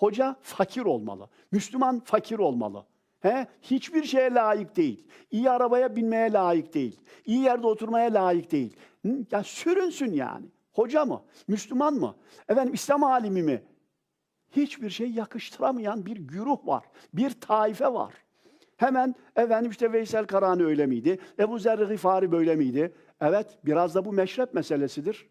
Hoca fakir olmalı. Müslüman fakir olmalı. He? Hiçbir şeye layık değil. İyi arabaya binmeye layık değil. İyi yerde oturmaya layık değil. Ya sürünsün yani. Hoca mı? Müslüman mı? Efendim İslam alimi mi? Hiçbir şey yakıştıramayan bir güruh var. Bir taife var. Hemen efendim işte Veysel Karani öyle miydi? Ebu Zer Gıfari böyle miydi? Evet biraz da bu meşrep meselesidir.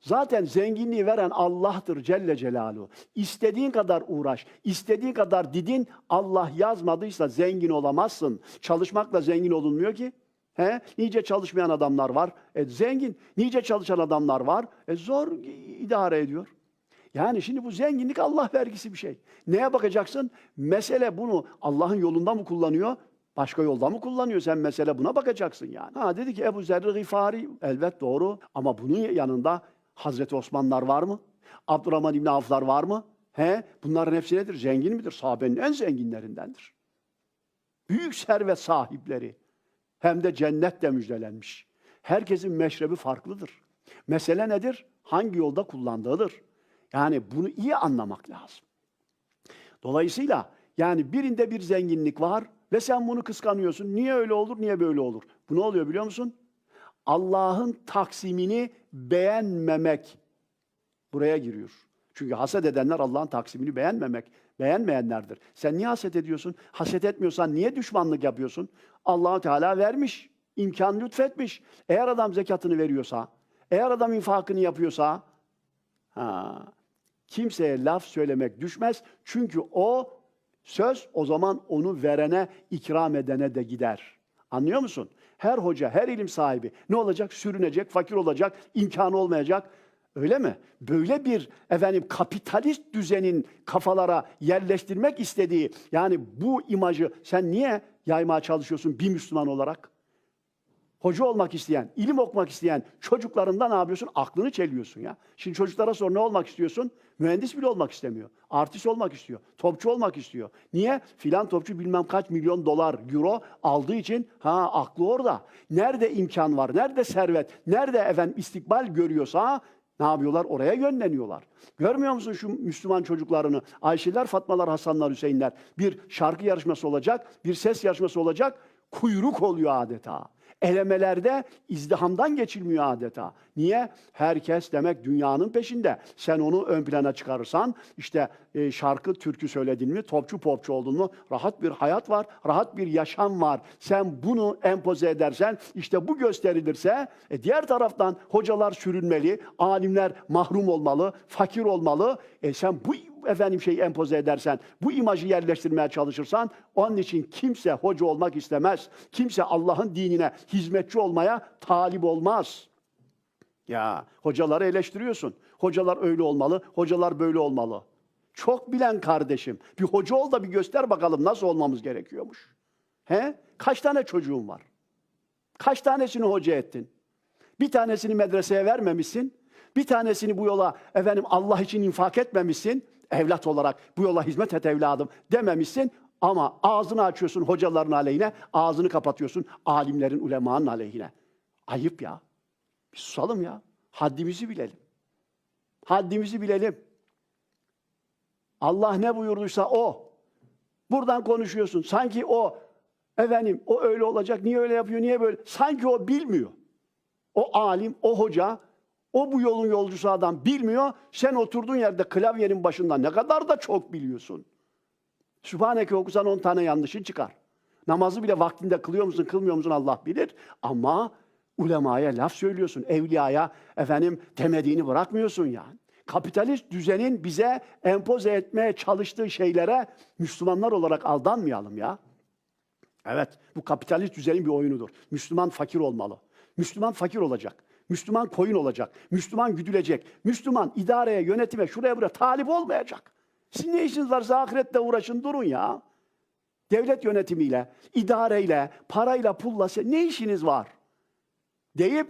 Zaten zenginliği veren Allah'tır Celle Celaluhu. İstediğin kadar uğraş, istediğin kadar didin, Allah yazmadıysa zengin olamazsın. Çalışmakla zengin olunmuyor ki. He? Nice çalışmayan adamlar var. E, zengin. Nice çalışan adamlar var. E, zor idare ediyor. Yani şimdi bu zenginlik Allah vergisi bir şey. Neye bakacaksın? Mesele bunu Allah'ın yolunda mı kullanıyor? Başka yolda mı kullanıyor? Sen mesele buna bakacaksın yani. Ha dedi ki Ebu Zerri Gıfari elbet doğru ama bunun yanında Hazreti Osmanlar var mı? Abdurrahman İbni Avflar var mı? He? Bunların hepsi nedir? Zengin midir? Sahabenin en zenginlerindendir. Büyük servet sahipleri. Hem de cennetle müjdelenmiş. Herkesin meşrebi farklıdır. Mesele nedir? Hangi yolda kullandığıdır. Yani bunu iyi anlamak lazım. Dolayısıyla yani birinde bir zenginlik var ve sen bunu kıskanıyorsun. Niye öyle olur, niye böyle olur? Bu ne oluyor biliyor musun? Allah'ın taksimini beğenmemek buraya giriyor. Çünkü haset edenler Allah'ın taksimini beğenmemek, beğenmeyenlerdir. Sen niye haset ediyorsun? Haset etmiyorsan niye düşmanlık yapıyorsun? allah Teala vermiş, imkan lütfetmiş. Eğer adam zekatını veriyorsa, eğer adam infakını yapıyorsa, ha, kimseye laf söylemek düşmez. Çünkü o söz o zaman onu verene, ikram edene de gider. Anlıyor musun? Her hoca, her ilim sahibi ne olacak? Sürünecek, fakir olacak, imkanı olmayacak. Öyle mi? Böyle bir efendim kapitalist düzenin kafalara yerleştirmek istediği yani bu imajı sen niye yaymaya çalışıyorsun bir Müslüman olarak? Hoca olmak isteyen, ilim okumak isteyen çocuklarından ne yapıyorsun? Aklını çeliyorsun ya. Şimdi çocuklara sor ne olmak istiyorsun? Mühendis bile olmak istemiyor. Artist olmak istiyor. Topçu olmak istiyor. Niye? Filan topçu bilmem kaç milyon dolar, euro aldığı için ha aklı orada. Nerede imkan var? Nerede servet? Nerede efendim istikbal görüyorsa ne yapıyorlar? Oraya yönleniyorlar. Görmüyor musun şu Müslüman çocuklarını? Ayşeler, Fatmalar, Hasanlar, Hüseyinler. Bir şarkı yarışması olacak, bir ses yarışması olacak. Kuyruk oluyor adeta. Elemelerde izdihamdan geçilmiyor adeta. Niye? Herkes demek dünyanın peşinde. Sen onu ön plana çıkarırsan, işte e, şarkı, türkü söyledin mi, topçu popçu oldun mu, rahat bir hayat var, rahat bir yaşam var. Sen bunu empoze edersen, işte bu gösterilirse, e, diğer taraftan hocalar sürünmeli, alimler mahrum olmalı, fakir olmalı. E sen bu efendim şeyi empoze edersen, bu imajı yerleştirmeye çalışırsan, onun için kimse hoca olmak istemez. Kimse Allah'ın dinine hizmetçi olmaya talip olmaz. Ya hocaları eleştiriyorsun. Hocalar öyle olmalı, hocalar böyle olmalı. Çok bilen kardeşim. Bir hoca ol da bir göster bakalım nasıl olmamız gerekiyormuş. He? Kaç tane çocuğun var? Kaç tanesini hoca ettin? Bir tanesini medreseye vermemişsin. Bir tanesini bu yola efendim Allah için infak etmemişsin. Evlat olarak bu yola hizmet et evladım dememişsin. Ama ağzını açıyorsun hocaların aleyhine, ağzını kapatıyorsun alimlerin, ulemanın aleyhine. Ayıp ya. Bir susalım ya. Haddimizi bilelim. Haddimizi bilelim. Allah ne buyurduysa o. Buradan konuşuyorsun. Sanki o efendim o öyle olacak. Niye öyle yapıyor? Niye böyle? Sanki o bilmiyor. O alim, o hoca, o bu yolun yolcusu adam bilmiyor. Sen oturduğun yerde klavyenin başında ne kadar da çok biliyorsun. Sübhaneke okusan on tane yanlışın çıkar. Namazı bile vaktinde kılıyor musun, kılmıyor musun Allah bilir. Ama ulemaya laf söylüyorsun, evliyaya efendim demediğini bırakmıyorsun yani. Kapitalist düzenin bize empoze etmeye çalıştığı şeylere Müslümanlar olarak aldanmayalım ya. Evet, bu kapitalist düzenin bir oyunudur. Müslüman fakir olmalı. Müslüman fakir olacak. Müslüman koyun olacak. Müslüman güdülecek. Müslüman idareye, yönetime, şuraya buraya talip olmayacak. Sizin ne işiniz varsa ahirette uğraşın durun ya. Devlet yönetimiyle, idareyle, parayla, pulla ne işiniz var? Deyip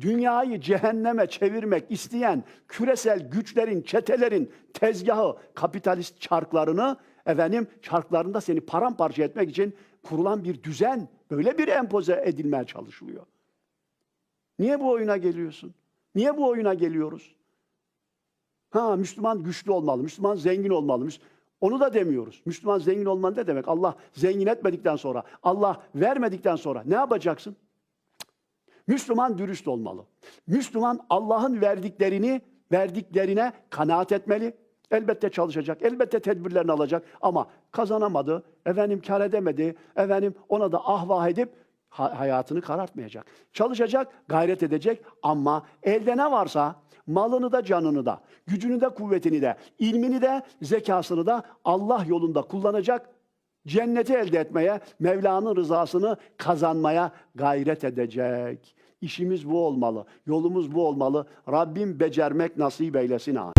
dünyayı cehenneme çevirmek isteyen küresel güçlerin, çetelerin tezgahı, kapitalist çarklarını efendim çarklarında seni paramparça etmek için kurulan bir düzen böyle bir empoze edilmeye çalışılıyor. Niye bu oyuna geliyorsun? Niye bu oyuna geliyoruz? Ha Müslüman güçlü olmalı, Müslüman zengin olmalı. Onu da demiyoruz. Müslüman zengin olman ne demek? Allah zengin etmedikten sonra, Allah vermedikten sonra ne yapacaksın? Müslüman dürüst olmalı. Müslüman Allah'ın verdiklerini, verdiklerine kanaat etmeli. Elbette çalışacak, elbette tedbirlerini alacak ama kazanamadı, efendim kar edemedi, efendim ona da ahvah edip hayatını karartmayacak. Çalışacak, gayret edecek ama elde ne varsa malını da canını da, gücünü de kuvvetini de, ilmini de zekasını da Allah yolunda kullanacak. Cenneti elde etmeye, Mevla'nın rızasını kazanmaya gayret edecek. İşimiz bu olmalı, yolumuz bu olmalı. Rabbim becermek nasip eylesin. Amin.